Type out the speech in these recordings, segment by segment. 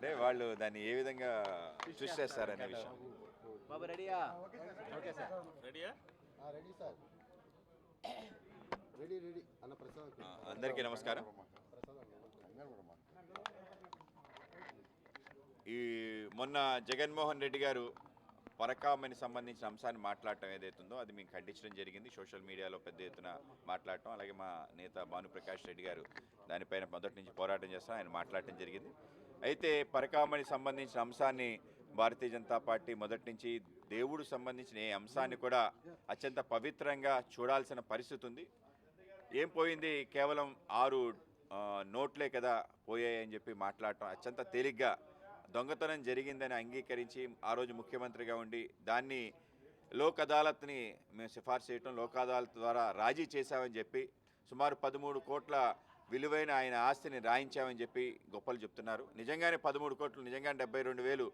అంటే వాళ్ళు దాన్ని ఏ విధంగా చూస్ చేస్తారనే విషయం. బాబు రెడీయా? Okay sir. రెడీయా? Ready sir. Ready ready. అన్న ప్రసాద్. అందరికీ నమస్కారం. ఈ మొన్న జగన్మోహన్ రెడ్డి గారు పరకామని సంబంధించిన అంశాన్ని మాట్లాడటం ఏదైతుందో అది మేము ఖండించడం జరిగింది. సోషల్ మీడియాలో పెద్ద ఎత్తున మాట్లాడటం. అలాగే మా నేత భానుప్రకాష్ రెడ్డి గారు దానిపైన మొదటి నుంచి పోరాటం చేస్తాం ఆయన మాట్లాడటం జరిగింది. అయితే పరకామణి సంబంధించిన అంశాన్ని భారతీయ జనతా పార్టీ మొదటి నుంచి దేవుడు సంబంధించిన ఏ అంశాన్ని కూడా అత్యంత పవిత్రంగా చూడాల్సిన పరిస్థితి ఉంది. ఏం పోయింది? కేవలం ఆరు నోట్లే కదా పోయాయని చెప్పి మాట్లాడటం అత్యంత తేలిగ్గా దొంగతనం జరిగిందని అంగీకరించి ఆ రోజు ముఖ్యమంత్రిగా ఉండి దాన్ని లోక్ అదాలత్ని మేము సిఫార్సు చేయటం లోక్ అదాలత్ ద్వారా రాజీ చేశామని చెప్పి సుమారు పదమూడు కోట్ల విలువైన ఆయన ఆస్తిని రాయించామని చెప్పి గొప్పలు చెప్తున్నారు. నిజంగానే పదమూడు కోట్లు నిజంగానే డెబ్బై రెండు వేలు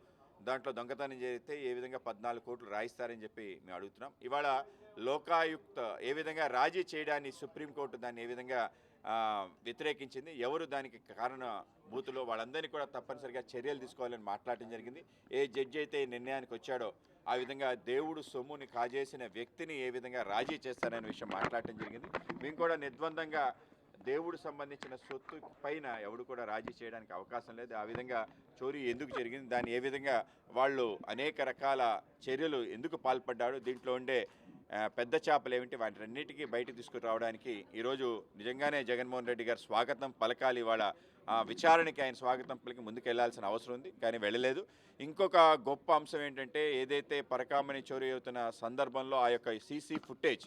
దాంట్లో దొంగతనం జరిగితే ఏ విధంగా పద్నాలుగు కోట్లు రాయిస్తారని చెప్పి మేము అడుగుతున్నాం. ఇవాళ లోకాయుక్త ఏ విధంగా రాజీ చేయడాన్ని సుప్రీంకోర్టు దాన్ని ఏ విధంగా వ్యతిరేకించింది ఎవరు దానికి కారణ బూతులో వాళ్ళందరినీ కూడా తప్పనిసరిగా చర్యలు తీసుకోవాలని మాట్లాడటం జరిగింది. ఏ జడ్జి అయితే ఈ నిర్ణయానికి వచ్చాడో ఆ విధంగా దేవుడు సొమ్ముని కాజేసిన వ్యక్తిని ఏ విధంగా రాజీ చేస్తారనే విషయం మాట్లాడటం జరిగింది. మేము కూడా నిర్ద్వందంగా దేవుడు సంబంధించిన సొత్తు పైన ఎవడు కూడా రాజీ చేయడానికి అవకాశం లేదు. ఆ విధంగా చోరీ ఎందుకు జరిగింది? దాన్ని ఏ విధంగా వాళ్ళు అనేక రకాల చర్యలు ఎందుకు పాల్పడ్డాడు దీంట్లో ఉండే పెద్ద చేపలు ఏమిటి? వాటిన్నిటికీ బయటకు తీసుకురావడానికి ఈరోజు నిజంగానే జగన్మోహన్ రెడ్డి గారు స్వాగతం పలకాలి. ఇవాళ విచారణకి ఆయన స్వాగతం పలికి ముందుకెళ్ళాల్సిన అవసరం ఉంది కానీ వెళ్ళలేదు. ఇంకొక గొప్ప అంశం ఏంటంటే ఏదైతే పరకామణి చోరీ అవుతున్న సందర్భంలో ఆ యొక్క సీసీ ఫుటేజ్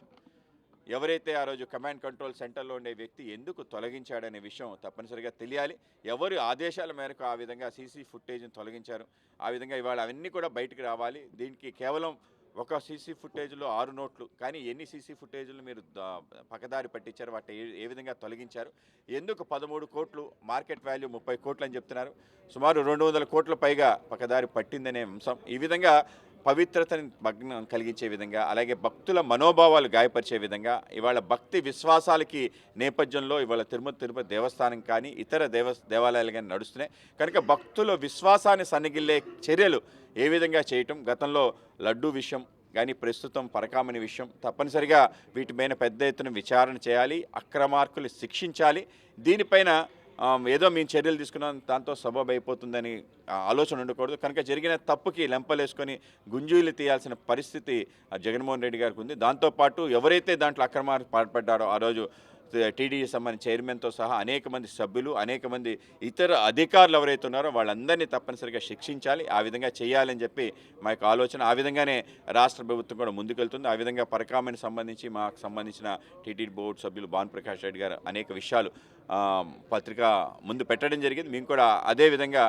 ఎవరైతే ఆ రోజు కమాండ్ కంట్రోల్ సెంటర్లో ఉండే వ్యక్తి ఎందుకు తొలగించాడనే విషయం తప్పనిసరిగా తెలియాలి. ఎవరు ఆదేశాల మేరకు ఆ విధంగా సీసీ ఫుటేజ్ని తొలగించారు ఆ విధంగా ఇవాళ అవన్నీ కూడా బయటికి రావాలి. దీనికి కేవలం ఒక సీసీ ఫుటేజ్లో ఆరు నోట్లు కానీ ఎన్ని సీసీ ఫుటేజ్లు మీరు పక్కదారి పట్టించారు వాటి ఏ- ఏ విధంగా తొలగించారు? ఎందుకు పదమూడు కోట్లు మార్కెట్ వాల్యూ ముప్పై కోట్లు అని చెప్తున్నారు? సుమారు రెండు వందల కోట్ల పైగా పక్కదారి పట్టిందనే అంశం. ఈ విధంగా పవిత్రతని భగ్నం కలిగించే విధంగా అలాగే భక్తుల మనోభావాలు గాయపరిచే విధంగా ఇవాళ భక్తి విశ్వాసాలకి నేపథ్యంలో ఇవాళ తిరుమల తిరుపతి దేవస్థానం కానీ ఇతర దేవ దేవాలయాలు కానీ నడుస్తున్నాయి. కనుక భక్తుల విశ్వాసాన్ని సన్నగిల్లే చర్యలు ఏ విధంగా చేయటం గతంలో లడ్డూ విషయం కానీ ప్రస్తుతం పరకామని విషయం తప్పనిసరిగా వీటిపైన పెద్ద ఎత్తున విచారణ చేయాలి అక్రమార్కులు శిక్షించాలి. దీనిపైన ఏదో మేము చర్యలు తీసుకున్నాం దాంతో సబబ్ అయిపోతుందని ఆలోచన ఉండకూడదు. కనుక జరిగిన తప్పుకి లెంపలేసుకొని గుంజీలు తీయాల్సిన పరిస్థితి ఆ, జగన్మోహన్ రెడ్డి గారికి ఉంది. దాంతోపాటు ఎవరైతే దాంట్లో అక్రమాలు పాల్పడ్డారో ఆ రోజు టీడీ సంబంధించిన చైర్మన్తో సహా అనేక మంది సభ్యులు అనేక మంది ఇతర అధికారులు ఎవరైతే ఉన్నారో వాళ్ళందరినీ తప్పనిసరిగా శిక్షించాలి ఆ విధంగా చేయాలని చెప్పి మా యొక్క ఆలోచన. ఆ విధంగానే రాష్ట్ర ప్రభుత్వం కూడా ముందుకెళ్తుంది. ఆ విధంగా పరకామని సంబంధించి మాకు సంబంధించిన టీటీడీ బోర్డు సభ్యులు భానుప్రకాష్ రెడ్డి గారు అనేక విషయాలు పత్రిక ముందు పెట్టడం జరిగింది. మేము కూడా అదే విధంగా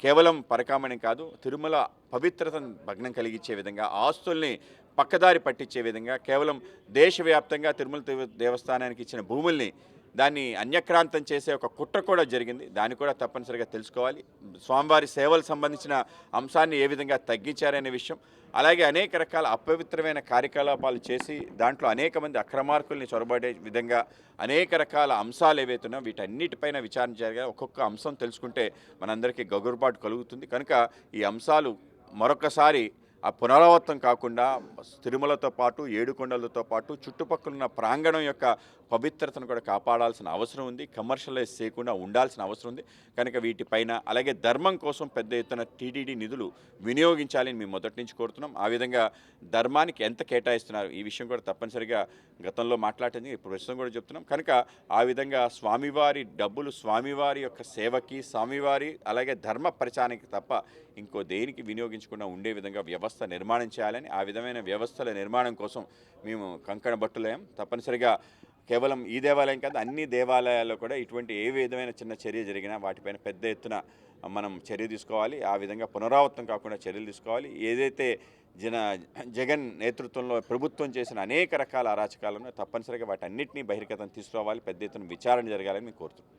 కేవలం పరకామణి కాదు తిరుమల పవిత్రతను భగ్నం కలిగించే విధంగా ఆస్తుల్ని పక్కదారి పట్టించే విధంగా కేవలం దేశవ్యాప్తంగా తిరుమల దేవ- దేవస్థానానికి ఇచ్చిన భూముల్ని దాన్ని అన్యక్రాంతం చేసే ఒక కుట్ర కూడా జరిగింది. దాన్ని కూడా తప్పనిసరిగా తెలుసుకోవాలి. స్వామివారి సేవలకు సంబంధించిన అంశాన్ని ఏ విధంగా తగ్గించారనే విషయం అలాగే అనేక రకాల అపవిత్రమైన కార్యకలాపాలు చేసి దాంట్లో అనేక మంది అక్రమార్కుల్ని చొరబడే విధంగా అనేక రకాల అంశాలు ఏవైతే వీటన్నిటిపైన విచారణ జరగాలి ఒక్కొక్క అంశం తెలుసుకుంటే మనందరికీ గగురుపాటు కలుగుతుంది. కనుక ఈ అంశాలు మరొకసారి ఆ పునరావృతం కాకుండా తిరుమలతో పాటు ఏడుకొండలతో పాటు చుట్టుపక్కల ఉన్న ప్రాంగణం యొక్క పవిత్రతను కూడా కాపాడాల్సిన అవసరం ఉంది. కమర్షియలైజ్ చేయకుండా ఉండాల్సిన అవసరం ఉంది. కనుక వీటిపైన అలాగే ధర్మం కోసం పెద్ద ఎత్తున టీటీడీ నిధులు వినియోగించాలని మేము మొదటి నుంచి కోరుతున్నాం. ఆ విధంగా ధర్మానికి ఎంత కేటాయిస్తున్నారు ఈ విషయం కూడా తప్పనిసరిగా గతంలో మాట్లాడింది. ఇప్పుడు ప్రస్తుతం కూడా చెప్తున్నాం. కనుక ఆ విధంగా స్వామివారి డబ్బులు స్వామివారి యొక్క సేవకి స్వామివారి అలాగే ధర్మ ప్రచారానికి తప్ప ఇంకో దేనికి వినియోగించకుండా ఉండే విధంగా వ్యవస్థ నిర్మాణం చేయాలని ఆ విధమైన వ్యవస్థల నిర్మాణం కోసం మేము కంకణ బట్టులయం తప్పనిసరిగా కేవలం ఈ దేవాలయం కాదు అన్ని దేవాలయాల్లో కూడా ఇటువంటి ఏ విధమైన చిన్న చర్య జరిగినా వాటిపైన పెద్ద ఎత్తున మనం చర్య తీసుకోవాలి. ఆ విధంగా పునరావృతం కాకుండా చర్యలు తీసుకోవాలి. ఏదైతే జన జగన్ నేతృత్వంలో ప్రభుత్వం చేసిన అనేక రకాల అరాచకాలను తప్పనిసరిగా వాటన్నిటినీ బహిర్గతం తీసుకురావాలి. పెద్ద ఎత్తున విచారణ జరగాలని మేము కోరుతున్నాం.